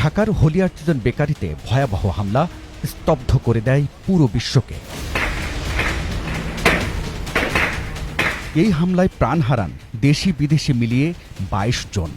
ঢাকার Holey Artisan বেকারিতে ভয়াবহ হামলা স্তব্ধ করে দেয় পুরো বিশ্বকে। এই হামলায় প্রাণ হারান দেশি বিদেশি মিলিয়ে বাইশ জন।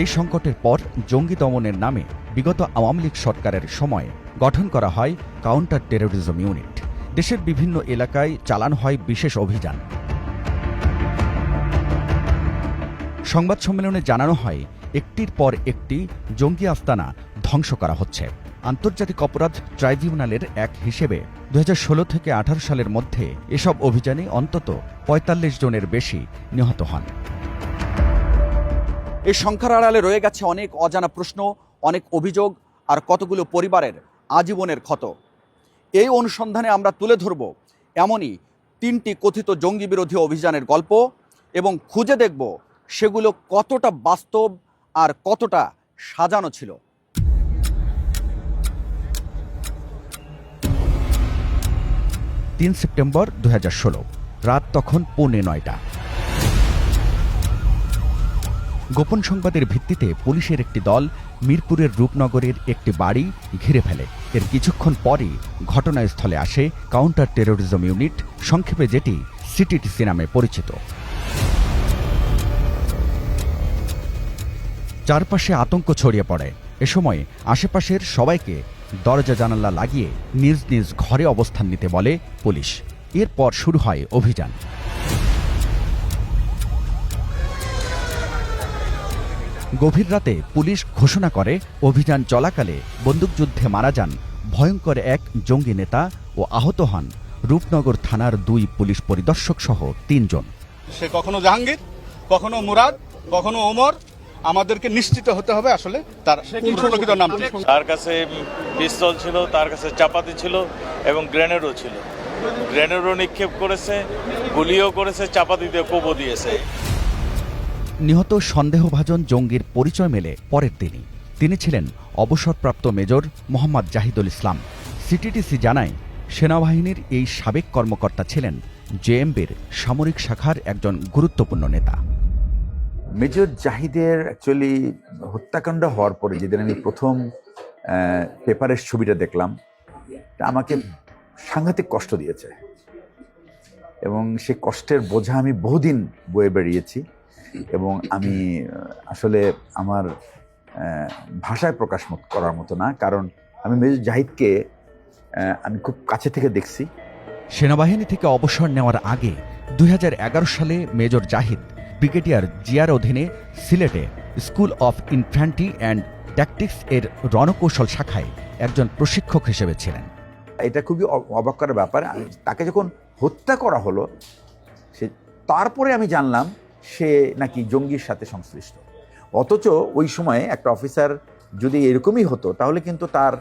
এই সংকটের পর জঙ্গি দমনের নামে বিগত আওয়ামী লীগ সরকারের সময় গঠন করা হয় কাউন্টার টেরোরিজম ইউনিট। দেশের বিভিন্ন এলাকায় চালানো হয় বিশেষ অভিযান। সংবাদ সম্মেলনে জানানো হয়, একটির পর একটি জঙ্গি আস্তানা ধ্বংস করা হচ্ছে। আন্তর্জাতিক অপরাধ ট্রাইব্যুনালের এক হিসেবে দু হাজার ষোলো থেকে আঠারো সালের মধ্যে এসব অভিযানে অন্তত পঁয়তাল্লিশ জনের বেশি নিহত হন। এই সংখ্যার আড়ালে রয়ে গেছে অনেক অজানা প্রশ্ন, অনেক অভিযোগ আর কতগুলো পরিবারের আজীবনের ক্ষত। এই অনুসন্ধানে আমরা তুলে ধরব এমনই তিনটি কথিত জঙ্গি বিরোধী অভিযানের গল্প এবং খুঁজে দেখব সেগুলো কতটা বাস্তব আর কতটা সাজানো ছিল। তিন সেপ্টেম্বর দু হাজার ষোলো, রাত তখন পৌনে নয়টা। গোপন সংবাদের ভিত্তিতে পুলিশের একটি দল মিরপুরের রূপনগরের একটি বাড়ি ঘিরে ফেলে। এর কিছুক্ষণ পরই ঘটনাস্থলে আসে কাউন্টার টেরোরিজম ইউনিট, সংক্ষেপে যেটি সিটিটিসি নামে পরিচিত। চারপাশে আতঙ্ক ছড়িয়ে পড়ে। এ সময় আশেপাশের সবাইকে দরজা জানালা লাগিয়ে নিজ নিজ ঘরে অবস্থান নিতে বলে পুলিশ। এরপর শুরু হয় অভিযান। গভীর রাতে পুলিশ ঘোষণা করে অভিযান চলাকালে বন্দুকযুদ্ধে মারা যান ভয়ঙ্কর এক জঙ্গি নেতা ও আহত হন রূপনগর থানার দুই পুলিশ পরিদর্শক সহ তিনজন। সে কখনো জাহাঙ্গীর কখনো মুরাদ কখনো ওমর আমাদেরকে নিশ্চিত হতে হবে আসলে তার প্রকৃত নামটি তার কাছে পিস্তল ছিল তার কাছে চাপাতি ছিল এবং গ্রেনেডও ছিল। গ্রেনেডও নিক্ষেপ করেছে গুলিও করেছে চাপাতি দিয়ে কোবো দিয়েছে। নিহত সন্দেহভাজন জঙ্গির পরিচয় মেলে পরের দিনই। তিনি ছিলেন অবসরপ্রাপ্ত মেজর মোহাম্মদ জাহিদুল ইসলাম। সিটিটিসি জানায়, সেনাবাহিনীর এই সাবেক কর্মকর্তা ছিলেন জেএমবির সামরিক শাখার একজন গুরুত্বপূর্ণ নেতা। মেজর জাহিদের অ্যাকচুয়ালি হত্যাকাণ্ড হওয়ার পরে যেদিন আমি প্রথম পেপারের ছবিটা দেখলাম, তা আমাকে সাংঘাতিক কষ্ট দিয়েছে। এবং সে কষ্টের বোঝা আমি বহুদিন বয়ে বেরিয়েছি এবং আমি আসলে আমার ভাষায় প্রকাশ করার মতো না। কারণ আমি মেজর জাহিদকে আমি খুব কাছে থেকে দেখছি। সেনাবাহিনী থেকে অবসর নেওয়ার আগে দু হাজার এগারো সালে মেজর জাহিদ ব্রিগেডিয়ার জিয়ার অধীনে সিলেটে school of infantry and tactics এর রণকৌশল শাখায় একজন প্রশিক্ষক হিসেবে ছিলেন। এটা খুবই অবাক করার ব্যাপার। তাকে যখন হত্যা করা হলো সে তারপরে আমি জানলাম সে নাকি জঙ্গির সাথে সংশ্লিষ্ট। অথচ ওই সময়ে একটা অফিসার যদি এরকমই হতো, তাহলে কিন্তু তার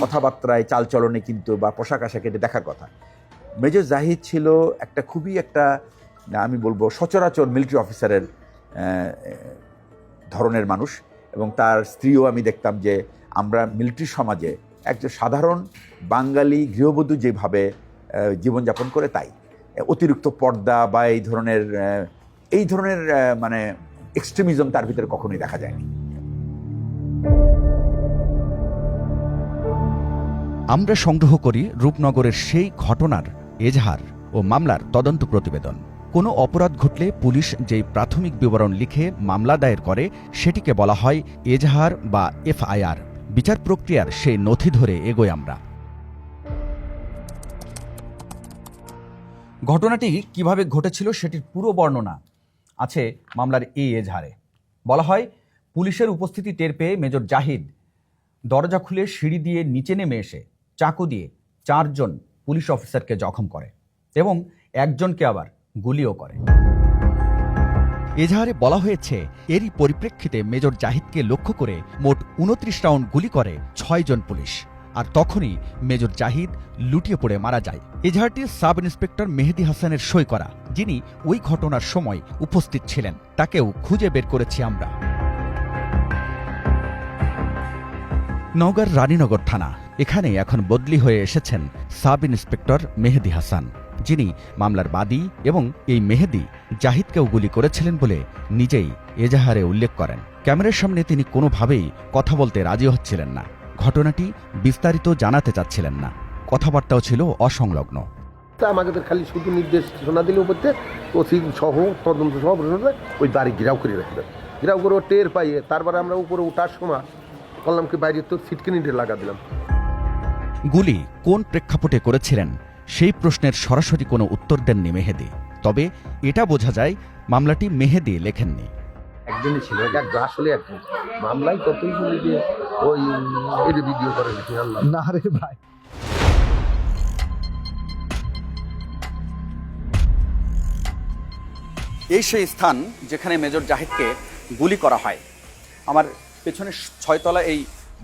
কথাবার্তায়, চালচলনে কিন্তু বা পোশাক আশাক দেখার কথা। মেজর জাহিদ ছিল একটা খুবই একটা, আমি বলব সচরাচর মিলিটারি অফিসারের ধরনের মানুষ এবং তার স্ত্রীও আমি দেখতাম যে আমরা মিলিটারি সমাজে একজন সাধারণ বাঙালি গৃহবধূ যেভাবে জীবনযাপন করে তাই। অতিরিক্ত পর্দা বা এই ধরনের এই ধরনের মানে এক্সট্রিমিজম তার ভিতরে কখনোই দেখা যায়নি। আমরা সংগ্রহ করি রূপনগরের সেই ঘটনার এজাহার ও মামলার তদন্ত প্রতিবেদন। কোনো অপরাধ ঘটলে পুলিশ যেই প্রাথমিক বিবরণ লিখে মামলা দায়ের করে সেটিকে বলা হয় এজাহার বা এফআইআর। বিচার প্রক্রিয়ার সেই নথি ধরে এগোই আমরা। ঘটনাটি কীভাবে ঘটেছিল সেটির পুরো বর্ণনা আছে মামলার এই এজাহারে বলা হয়, পুলিশের উপস্থিতি টের পেয়ে মেজর জাহিদ দরজা খুলে সিঁড়ি দিয়ে নিচে নেমে এসে চাকু দিয়ে চারজন পুলিশ অফিসারকে জখম করে এবং একজনকে আবার গুলিও করে। এজাহারে বলা হয়েছে, এরই পরিপ্রেক্ষিতে মেজর জাহিদকে লক্ষ্য করে মোট উনত্রিশ রাউন্ড গুলি করে ছয়জন পুলিশ আর তখনই মেজর জাহিদ লুটিয়ে পড়ে মারা যায়। এজাহারটি সাব ইন্সপেক্টর মেহেদি হাসানের সই করা যিনি ওই ঘটনার সময় উপস্থিত ছিলেন, তাকেও খুঁজে বের করেছি আমরা। নওগাঁর রানীনগর থানা, এখানে এখন বদলি হয়ে এসেছেন সাব ইন্সপেক্টর মেহেদি হাসান, যিনি মামলার বাদী এবং এই মেহেদি জাহিদকেও গুলি করেছিলেন বলে নিজেই এজাহারে উল্লেখ করেন। ক্যামেরার সামনে তিনি কোনোভাবেই কথা বলতে রাজি হচ্ছিলেন না। ঘটনাটি বিস্তারিত জানাতে চাচ্ছিলেন না। কথাবার্তাও ছিল অসংলগ্ন। তা আমাকে তো খালি শুধু নির্দেশ শোনা দিলে উপরতে ওসি সহ তদন্ত সহ প্রশাসন ওই বাড়ি ঘিরাও করে রাখলেন ঘিরাও করে ও টের পাইয়ে তারপরে আমরা উপরে ওঠার সময় বললাম কি বাইরে তো সিটকিনিটে লাগা দিলাম। গুলি কোন প্রেক্ষাপটে করেছিলেন সেই প্রশ্নের সরাসরি কোনো উত্তর দেননি মেহেদি। তবে এটা বোঝা যায় মামলাটি মেহেদি লেখেননি। একজনই ছিল আসলে একজন। মামলায় কতই বলি যে ওই ভিডিও করে না রে ভাই। এই সেই স্থান যেখানে মেজর জাহিদকে গুলি করা হয়। আমার পেছনে ছয়তলা এই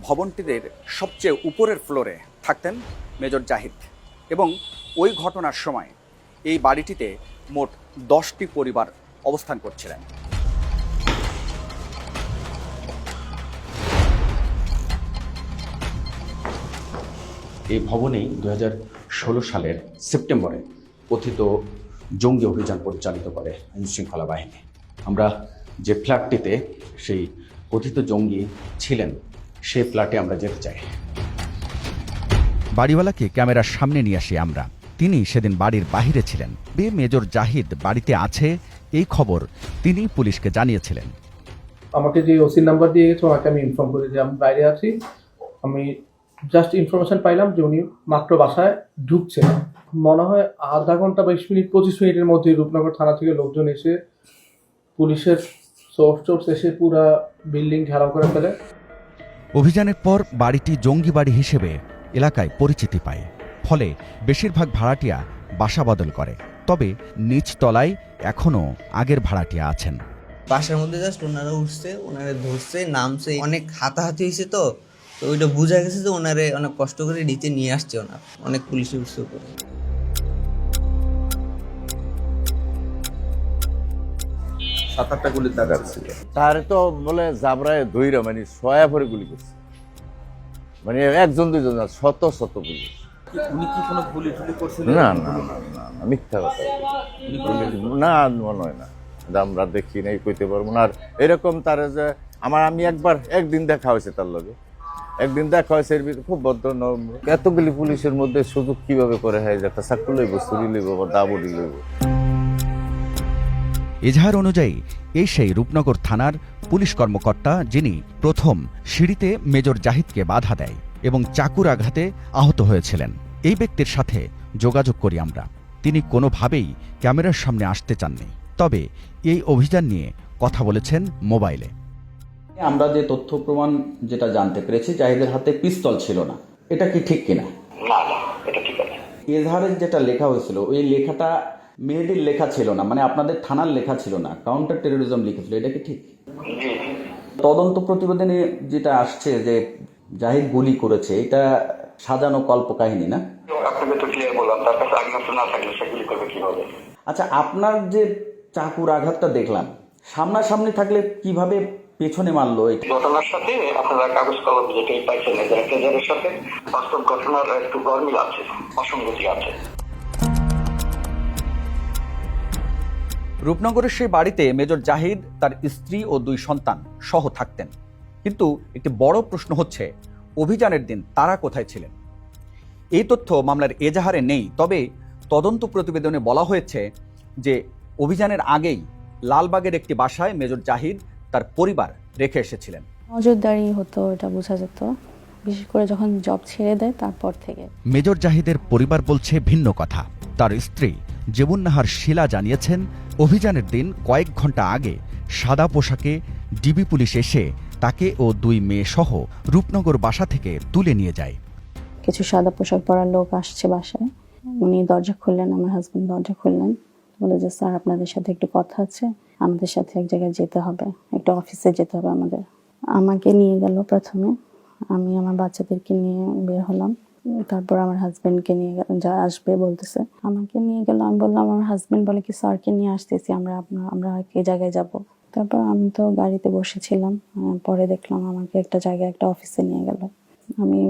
ভবনটিদের সবচেয়ে উপরের ফ্লোরে থাকতেন মেজর জাহিদ এবং ওই ঘটনার সময় এই বাড়িটিতে মোট দশটি পরিবার অবস্থান করছিলেন। এই ভবনেই দু হাজার ষোলো সালের সেপ্টেম্বরে কথিত জঙ্গি অভিযান পরিচালিত করে আইনশৃঙ্খলা বাহিনী। আমরা যে ফ্ল্যাটটিতে সেই কথিত জঙ্গি ছিলেন সেই ফ্ল্যাটে আমরা যেতে চাই। বাড়িওয়ালাকে ক্যামেরার সামনে নিয়ে আসি আমরা। তিনি সেদিন বাড়ির বাহিরে ছিলেন। বে মেজর জাহিদ বাড়িতে আছে এই খবর তিনি পুলিশকে জানিয়েছিলেন। আমাকে যে ওসির নাম্বার দিয়ে গেছে ওনাকে আমি ইনফর্ম করি যে আমি বাইরে আছি। আমি জাস্ট ইনফরমেশন পাইলাম যে উনি মাত্র বাসায় ঢুকছেন। মনে হয় আধা ঘণ্টা বাইশ মিনিট পঁচিশ মিনিটের মধ্যে রূপনগর থানা থেকে লোকজন এসে পুলিশের সোর্স টোর্স এসে পুরা বিল্ডিং ঘেরাও করে ফেলে। অভিযানের পর বাড়িটি জঙ্গি বাড়ি হিসেবে এলাকায় পরিচিতি পায়। ফলে বেশিরভাগ ভাড়াটিয়া বাসা বদল করে। তবে নিচ তলায় এখনও আগের ভাড়াটিয়া আছেন। বাসার মধ্যে জাস্ট ওনারা উঠছে ওনারা ধরছে নামছে। অনেক হাতাহাতি হয়েছে তো তো ওইটা বোঝা গেছে যে ওনারে অনেক কষ্ট করে নিচে নিয়ে আসছে ওনার। অনেক পুলিশে উঠছে উপরে সাত আটটা গুলির ছিল। তার তো বলে জাবরায় মানে ছয়া ভরে গুলি করছে। মানে একজন দুইজন না শত শত গুলি। উনি কি কোনো গুলি টুলি করছিলেন না না না মিথ্যা কথা। না মনে হয় না। আমরা দেখি নাই কইতে পারব না। আর এরকম তার যে আমার আমি একবার একদিন দেখা হয়েছে তার লগে। একদিন দেখা হয়েছে এর ভিতরে খুব ভদ্র এতগুলি পুলিশের মধ্যে সুযোগ কীভাবে করে হয় যে একটা চাকু লইব ছুরি লইব বা দাবড়ি লইব। এজাহার অনুযায়ী এই সেই রূপনগর থানার পুলিশ কর্মকর্তা যিনি প্রথম সিঁড়িতে মেজর জাহিদকে বাধা দেয় এবং চাকুর আঘাতে আহত হয়েছিলেন। এই ব্যক্তির সাথে যোগাযোগ করি আমরা। তিনি কোনোভাবেই ক্যামেরার সামনে আসতে চাননি। তবে এই অভিযান নিয়ে কথা বলেছেন মোবাইলে। আমরা যে তথ্য প্রমাণ যেটা জানতে পেরেছি জাহিদের হাতে পিস্তল ছিল না। এটা কি ঠিক কিনা? না না এটা ঠিক আছে এজাহারের যেটা লেখা হয়েছিল ওই লেখাটা মেহেদির লেখা ছিল না মানে আপনাদের থানার লেখা ছিল না কাউন্টার টেরোরিজম লিখেছিল এটা কি ঠিক? তদন্ত প্রতিবেদনে যেটা আসছে যে জাহিদ গুলি করেছে এটা সাজানো কল্পকাহিনী না? আপনাকে তো ক্লিয়ার বললাম তার কাছে আগ্নেয়াস্ত্র না থাকলে সেগুলি করবে কীভাবে? আচ্ছা আপনার যে চাকুর আঘাতটা দেখলাম সামনাসামনি থাকলে কীভাবে পেছনে মারলো এটা ঘটনার সাথে আপনারা কাগজ কলম যেটাই পাইছেন এদের সাথে বাস্তব ঘটনার একটু গরমিল আছে অসঙ্গতি আছে। রূপনগরের সেই বাড়িতে মেজর জাহিদ তার স্ত্রী ও দুই সন্তান সহ থাকতেন। কিন্তু একটি বড় প্রশ্ন হচ্ছে অভিযানের দিন তারা কোথায় ছিলেন? এই তথ্য মামলার এজাহারে নেই তবে তদন্ত প্রতিবেদনে বলা হয়েছে যে অভিযানের আগেই লালবাগের একটি বাসায় মেজর জাহিদ তার পরিবার রেখে এসেছিলেন। নজরদারি হতো এটা বোঝা যেত। বিশেষ করে যখন জব ছেড়ে দেয় তারপর থেকে। মেজর জাহিদের পরিবার বলছে ভিন্ন কথা। তার স্ত্রী জেবুন্নাহার শিলা জানিয়েছেন অভিযানের দিন কয়েক ঘণ্টা আগে সাদা পোশাকে ডিবি পুলিশ এসে তাকে ও দুই মেয়ে সহ রূপনগর বাসা থেকে তুলে নিয়ে যায়। কিছু সাদা পোশাক পরা লোক আসছে বাসায়। উনি দরজা খুললেন, আমার হাজবেন্ড দরজা খুললেন। বলে যে, স্যার, আপনাদের সাথে একটু কথা আছে। আমাদের সাথে এক জায়গায় যেতে হবে। একটা অফিসে যেতে হবে আমাদের। আমাকে নিয়ে গেল প্রথমে। আমি আমার বাচ্চাদেরকে নিয়ে বের হলাম। তারপর আমার হাজবেন্ডকে নিয়ে যা আসবে বলতেছে। আমাকে নিয়ে গেল, আমি বললাম, আমার হাজবেন্ড বলে কি স্যারকে নিয়ে আসতেছি, আমরা আমরা এই জায়গায় যাব? তারপর আমি তো গাড়িতে বসেছিলাম পরে দেখলাম আমাকে একটা জায়গায় একটা অফিসে নিয়ে গেল। আমি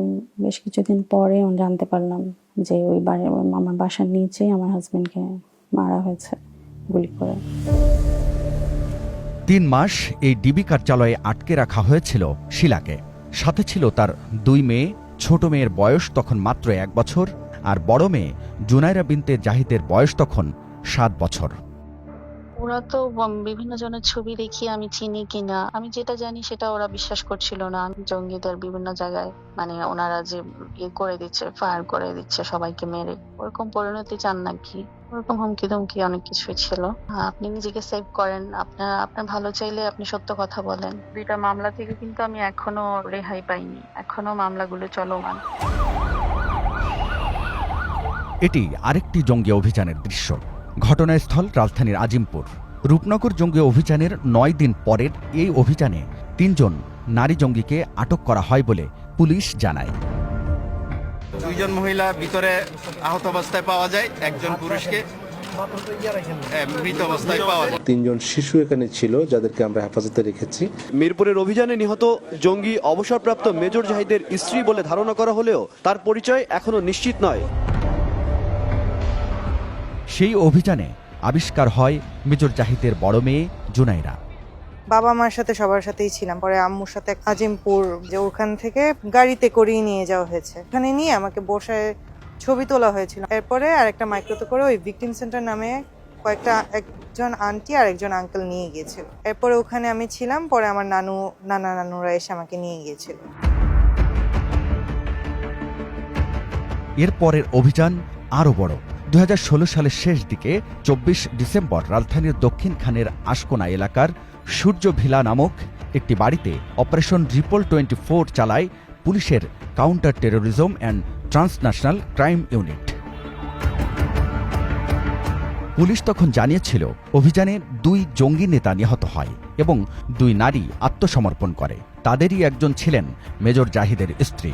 বেশ কিছুদিন পরে জানতে পারলাম যে ওই বাড়ির, আমার বাসার নিচেই আমার হাজবেন্ডকে মারা হয়েছে গুলি করে। তিন মাস এই ডিবি কার্যালয়ে আটকে রাখা হয়েছিল শিলাকে। সাথে ছিল তার দুই মেয়ে ছোট মেয়ের বয়স তখন মাত্র এক বছর আর বড় মেয়ে জুনাইরা বিনতে জাহিদের বয়স তখন সাত বছর। ওরা তো বিভিন্ন জনের ছবি দেখি আমি চিনি কিনা। আমি যেটা জানি সেটা ওরা বিশ্বাস করছিল না। জঙ্গিদের বিভিন্ন জায়গায় মানে ওনারা যে ইয়ে করে দিচ্ছে ফায়ার করে দিচ্ছে সবাইকে মেরে। ওরকম পরিণতি চান নাকি? ওরকম হুমকি ধমকি অনেক কিছুই ছিল। হ্যাঁ, আপনি নিজেকে সেভ করেন। আপনার আপনার ভালো চাইলে আপনি সত্য কথা বলেন। দুইটা মামলা থেকে কিন্তু আমি এখনও রেহাই পাইনি। এখনও মামলাগুলো চলমান। এটি আরেকটি জঙ্গি অভিযানের দৃশ্য। ঘটনাস্থল রাজধানীর আজিমপুর। রূপনগর জঙ্গি অভিযানের নয় দিন পরের এই অভিযানে তিনজন নারী জঙ্গিকে আটক করা হয় বলে পুলিশ জানায়। দুইজন মহিলা ভিতরে আহত অবস্থায় পাওয়া যায় একজন পুরুষকে আহ, মৃত অবস্থায় পাওয়া তিনজন শিশু এখানে ছিল যাদেরকে আমরা হেফাজতে রেখেছি। মিরপুরের অভিযানে নিহত জঙ্গি অবসরপ্রাপ্ত মেজর জাহিদের স্ত্রী বলে ধারণা করা হলেও তার পরিচয় এখনও নিশ্চিত নয়। সেই অভিযানে আবিষ্কার হয় মেজর জাহিদের বড় মেয়ে জুনাইরা। বাবা মার সাথে সবার সাথেই ছিলাম পরে আম্মুর সাথে আজিমপুর যে ওখান থেকে গাড়িতে করিয়ে নিয়ে যাওয়া হয়েছে। ওখানে নিয়ে আমাকে বসায় ছবি তোলা হয়েছিল। এরপরে আর একটা মাইক্রোতে করে ওই ভিকটিম সেন্টার নামে কয়েকটা একজন আন্টি আর একজন আঙ্কেল নিয়ে গিয়েছিল। এরপরে ওখানে আমি ছিলাম পরে আমার নানু নানা নানুরা এসে আমাকে নিয়ে গিয়েছিল। এরপরের অভিযান আরও বড়। দু হাজার ষোলো সালের শেষ দিকে চব্বিশ ডিসেম্বর রাজধানীর দক্ষিণ খানের আশকোনা এলাকার সূর্য ভিলা নামক একটি বাড়িতে অপারেশন রিপল টোয়েন্টি ফোর চালায় পুলিশের counter terrorism and transnational crime unit. Police তখন জানিয়েছিল, অভিযানে দুই জঙ্গি নেতা নিহত হয় এবং দুই নারী আত্মসমর্পণ করে। তাদেরই একজন ছিলেন মেজর জাহিদের স্ত্রী।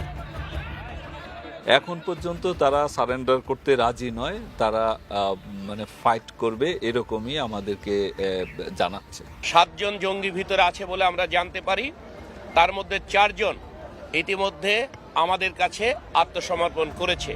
এখন পর্যন্ত তারা সারেন্ডার করতে রাজি নয়, তারা মানে ফাইট করবে এরকমই আমাদেরকে জানাচ্ছে। সাতজন জঙ্গি ভিতরে আছে বলে আমরা জানতে পারি। তার মধ্যে চারজন ইতিমধ্যে আমাদের কাছে আত্মসমর্পণ করেছে।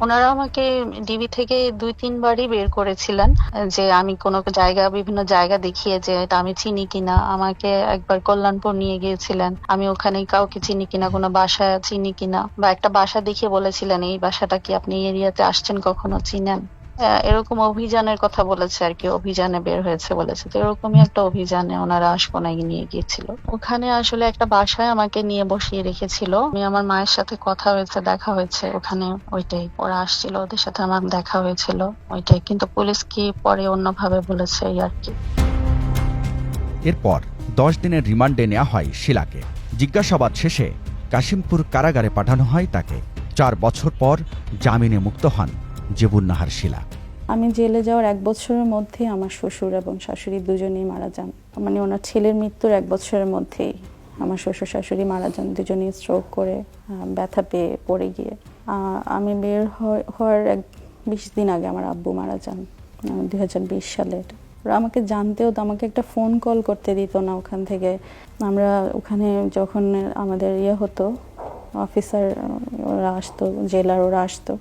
ওনারা আমাকে ডিবি থেকে দুই, তিনবারই বের করেছিলেন যে আমি কোনো জায়গা, বিভিন্ন জায়গা দেখিয়ে যে এটা আমি চিনি কিনা। আমাকে একবার কল্যাণপুর নিয়ে গিয়েছিলেন। আমি ওখানে কাউকে চিনি কিনা, কোনো বাসা চিনি কিনা। বা একটা বাসা দেখিয়ে বলেছিলেন, এই বাসাটা কি আপনি এরিয়াতে আসছেন কখনো? চিনেন? এরকম অভিযানের কথা বলেছে আর কি, অভিযানে বের হয়েছে বলেছে। তো এরকমই একটা অভিযানে ওনারা আশকোনায় নিয়ে গিয়েছিল। ওখানে আসলে একটা বাসায় আমাকে নিয়ে বসিয়ে রেখেছিল। আমি আমার মায়ের সাথে কথা হয়েছে, দেখা হয়েছে ওখানে, ওইটাই। ওরা আসছিল, ওদের সাথে আমার দেখা হয়েছিল, ওইটাই। কিন্তু পুলিশ কি পরে অন্যভাবে বলেছে এই আর কি। এরপর দশ দিনের রিমান্ডে নেওয়া হয় শিলাকে। জিজ্ঞাসাবাদ শেষে কাশিমপুর কারাগারে পাঠানো হয় তাকে। চার বছর পর জামিনে মুক্ত হন। জেবুন্নাহার শিলা। আমি জেলে যাওয়ার এক বছরের মধ্যে আমার শ্বশুর এবং শাশুড়ি দুজনেই মারা যান। মানে ওনার ছেলের মৃত্যুর এক বছরের মধ্যেই আমার শ্বশুর শাশুড়ি মারা যান, দুজনেই স্ট্রোক করে ব্যথা পেয়ে পড়ে গিয়ে। আমি বের হওয়ার- এক বিশ দিন আগে আমার আব্বু মারা যান দুই হাজার বিশ সালে ওরা আমাকে জানতেও তো আমাকে একটা ফোন কল করতে দিত না ওখান থেকে। আমরা ওখানে যখন আমাদের ইয়ে হতো অফিসার ওরা আসতো, জেলার ওরা আসতো।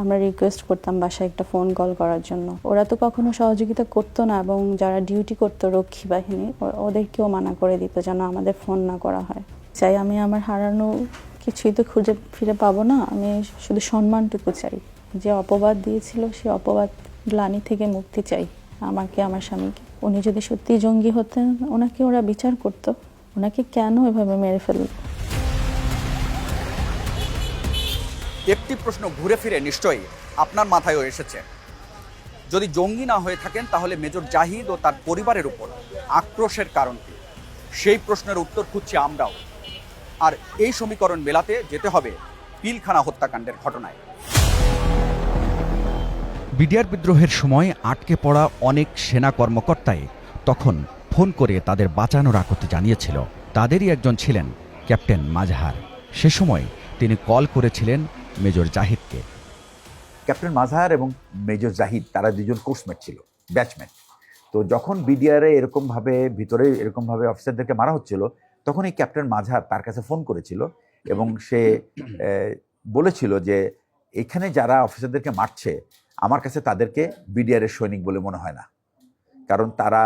আমরা রিকোয়েস্ট করতাম বাসায় একটা ফোন কল করার জন্য। ওরা তো কখনো সহযোগিতা করতো না এবং যারা ডিউটি করতো রক্ষী বাহিনী ওদেরকেও মানা করে দিত যেন আমাদের ফোন না করা হয়। চাই আমি আমার হারানো কিছুই তো খুঁজে ফিরে পাবো না, আমি শুধু সম্মানটুকু চাই। যে অপবাদ দিয়েছিল সে অপবাদ গ্লানি থেকে মুক্তি চাই। আমাকে, আমার স্বামীকে। উনি যদি সত্যি জঙ্গি হতেন, ওনাকে ওরা বিচার করতো। ওনাকে কেন এভাবে মেরে ফেলল? একটি প্রশ্ন ঘুরে ফিরে নিশ্চয়ই আপনার মাথায়ও এসেছে। যদি জঙ্গি না হয়ে থাকেন, তাহলে মেজর জাহিদ ও তার পরিবারের উপর আক্রোশের কারণ কি? সেই প্রশ্নের উত্তর খুঁজছি আমরাও। আর এই সমীকরণ মেলাতে যেতে হবে পিলখানা হত্যাকাণ্ডের ঘটনায়। বিডিআর বিদ্রোহের সময় আটকে পড়া অনেক সেনা কর্মকর্তাই তখন ফোন করে তাদের বাঁচানোর আকতি জানিয়েছিল। তাদেরই একজন ছিলেন ক্যাপ্টেন মাঝহার। সে সময় তিনি কল করেছিলেন মেজর জাহিদকে। ক্যাপ্টেন মাজাহার এবং মেজর জাহিদ, তারা দুজন কোর্সমেট ছিল ব্যাচমেট তো যখন বিডিআরে এরকমভাবে, ভিতরে এরকমভাবে অফিসারদেরকে মারা হচ্ছিল, তখন এই ক্যাপ্টেন মাঝহার তার কাছে ফোন করেছিল এবং সে বলেছিল যে, এখানে যারা অফিসারদেরকে মারছে, আমার কাছে তাদেরকে বিডিআরের সৈনিক বলে মনে হয় না। কারণ তারা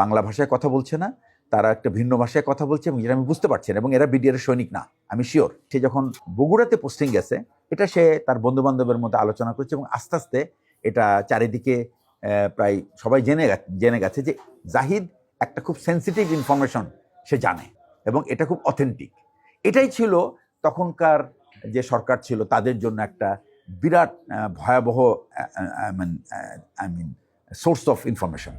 বাংলা ভাষায় কথা বলছে না তারা একটা ভিন্ন ভাষায় কথা বলছে এবং যেটা আমি বুঝতে পারছি না, এবং এরা বিডিআর সৈনিক না, আমি শিওর সে যখন বগুড়াতে পোস্টিং গেছে, এটা সে তার বন্ধু বান্ধবের মধ্যে আলোচনা করছে এবং আস্তে আস্তে এটা চারিদিকে প্রায় সবাই জেনে জেনে গেছে যে জাহিদ একটা খুব সেন্সিটিভ ইনফরমেশন সে জানে এবং এটা খুব অথেন্টিক এটাই ছিল তখনকার যে সরকার ছিল, তাদের জন্য একটা বিরাট ভয়াবহ I mean source of information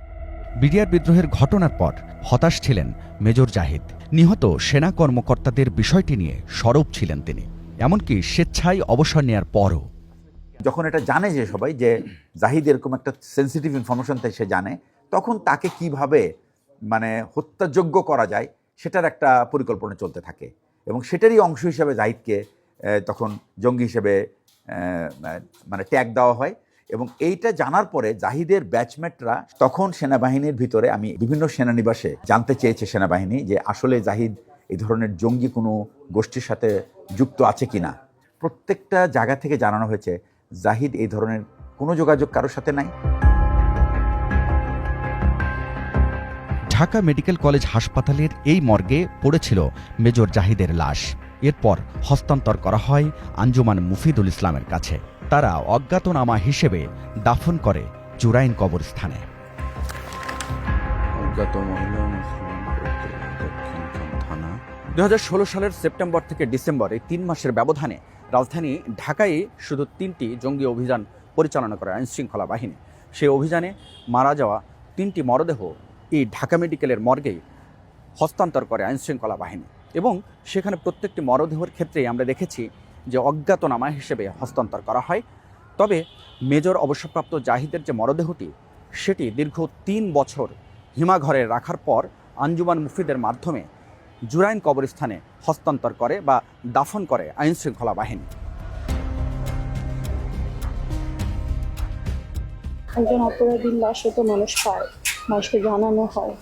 BDR বিদ্রোহের ঘটনার পর হতাশ ছিলেন মেজর জাহিদ। নিহত সেনা কর্মকর্তাদের বিষয়টি নিয়ে সরব ছিলেন তিনি। এমনকি স্বেচ্ছায় অবসর নেয়ার পরও। যখন এটা জানে যে সবাই যে জাহিদ এরকম একটা সেন্সিটিভ ইনফরমেশন তাই সে জানে, তখন তাকে কীভাবে মানে হত্যাযোগ্য করা যায় সেটার একটা পরিকল্পনা চলতে থাকে। এবং সেটারই অংশ হিসেবে জাহিদকে তখন জঙ্গি হিসেবে মানে ট্যাগ দেওয়া হয়। এবং এইটা জানার পরে জাহিদের ব্যাচমেটরা তখন সেনাবাহিনীর ভিতরে আমি বিভিন্ন সেনানিবাসে জানতে চেয়েছে সেনাবাহিনী যে আসলে জাহিদ এই ধরনের জঙ্গি কোনো গোষ্ঠীর সাথে যুক্ত আছে কিনা। প্রত্যেকটা জায়গা থেকে জানানো হয়েছে, জাহিদ এই ধরনের কোনো যোগাযোগ কারোর সাথে নাই। ঢাকা মেডিকেল কলেজ হাসপাতালের এই মর্গে পড়েছিল মেজর জাহিদের লাশ। এরপর হস্তান্তর করা হয় আঞ্জুমান মুফিদুল ইসলামের কাছে। তারা অজ্ঞাতনামা হিসেবে দাফন করে জুরাইন কবরস্থানে। অজ্ঞাত মহিলা মুসলিম থানা। দু সালের সেপ্টেম্বর থেকে ডিসেম্বর এই তিন মাসের ব্যবধানে রাজধানী ঢাকায় শুধু তিনটি জঙ্গি অভিযান পরিচালনা করে আইনশৃঙ্খলা বাহিনী। সেই অভিযানে মারা যাওয়া তিনটি মরদেহ এই ঢাকা মেডিকেলের মর্গেই হস্তান্তর করে আইনশৃঙ্খলা বাহিনী। এবং সেখানে প্রত্যেকটি মরদেহের ক্ষেত্রেই আমরা দেখেছি যে অজ্ঞাতনামা হিসেবে হস্তান্তর করা হয়। তবে মেজর অবসরপ্রাপ্ত জাহিদের যে মরদেহটি, সেটি দীর্ঘ তিন বছর হিমাঘরে রাখার পর আঞ্জুমান মুফিদের মাধ্যমে জুরাইন কবরস্থানে হস্তান্তর করে বা দাফন করে আইনশৃঙ্খলা বাহিনী। একজন অপরাধীর লাশও তো মানুষ পায়, মানুষকে জানানো হয়,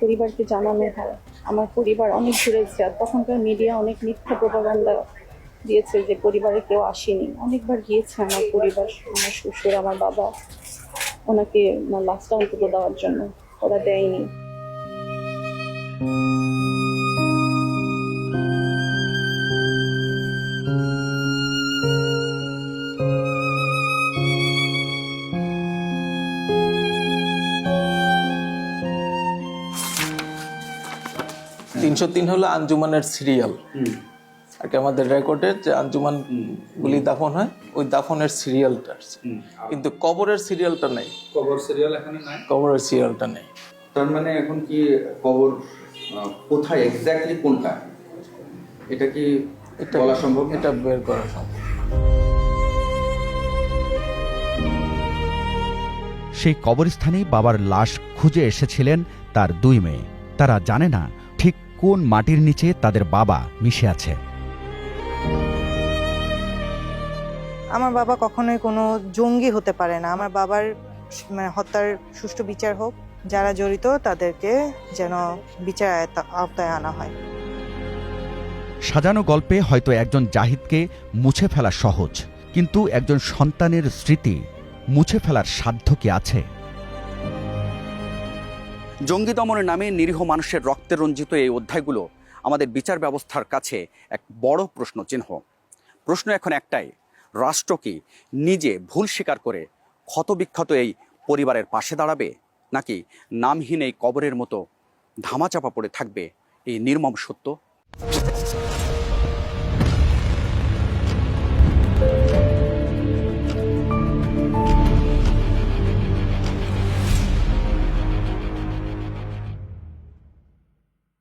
পরিবারকে জানানো হয়। আমার পরিবার অনেক ঘুরেছে আর তখনকার মিডিয়া অনেক মিথ্যা প্রপাগান্ডা দিয়েছে যে পরিবারে কেউ আসেনি। অনেকবার গিয়েছে আমার পরিবার আমার শ্বশুর আমার বাবা। ওনাকে ওনার লাশটা অন্তত দেওয়ার জন্য। ওরা দেয়নি। তিনশো তিন হলো আঞ্জুমানের সিরিয়াল আর কি আমাদের রেকর্ডের যে আঞ্জুমান গুলি দাফন হয় ওই দাফনের সিরিয়ালটা আছে। কিন্তু কবরের সিরিয়ালটা নেই। কবর সিরিয়াল এখানে নাই? কবরের সিরিয়ালটা নেই। তার মানে এখন কি কবর কোথায় এক্স্যাক্টলি কোনটা? এটা কি এটা বলা সম্ভব? এটা বের করা সম্ভব। সেই কবরস্থানেই বাবার লাশ খুঁজে এসেছিলেন তার দুই মেয়ে। তারা জানে না ঠিক কোন মাটির নিচে তাদের বাবা মিশে আছে। আমার বাবা কখনোই কোনো জঙ্গি হতে পারে না। আমার বাবার মানে হত্যার সুষ্ঠু বিচার হোক যারা জড়িত তাদেরকে যেন বিচার আওতায় আনা হয়। সাজানো গল্পে হয়তো একজন জাহিদকে মুছে ফেলা সহজ কিন্তু একজন সন্তানের স্মৃতি মুছে ফেলার সাধ্য কি আছে? জঙ্গি দমনের নামে নিরীহ মানুষের রক্তে রঞ্জিত এই অধ্যায়গুলো আমাদের বিচার ব্যবস্থার কাছে এক বড় প্রশ্ন চিহ্ন প্রশ্ন এখন একটাই রাষ্ট্র কি নিজে ভুল স্বীকার করে ক্ষতবিক্ষত এই পরিবারের পাশে দাঁড়াবে? নাকি নামহীন এই কবরের মতো ধামাচাপা পড়ে থাকবে এই নির্মম সত্য?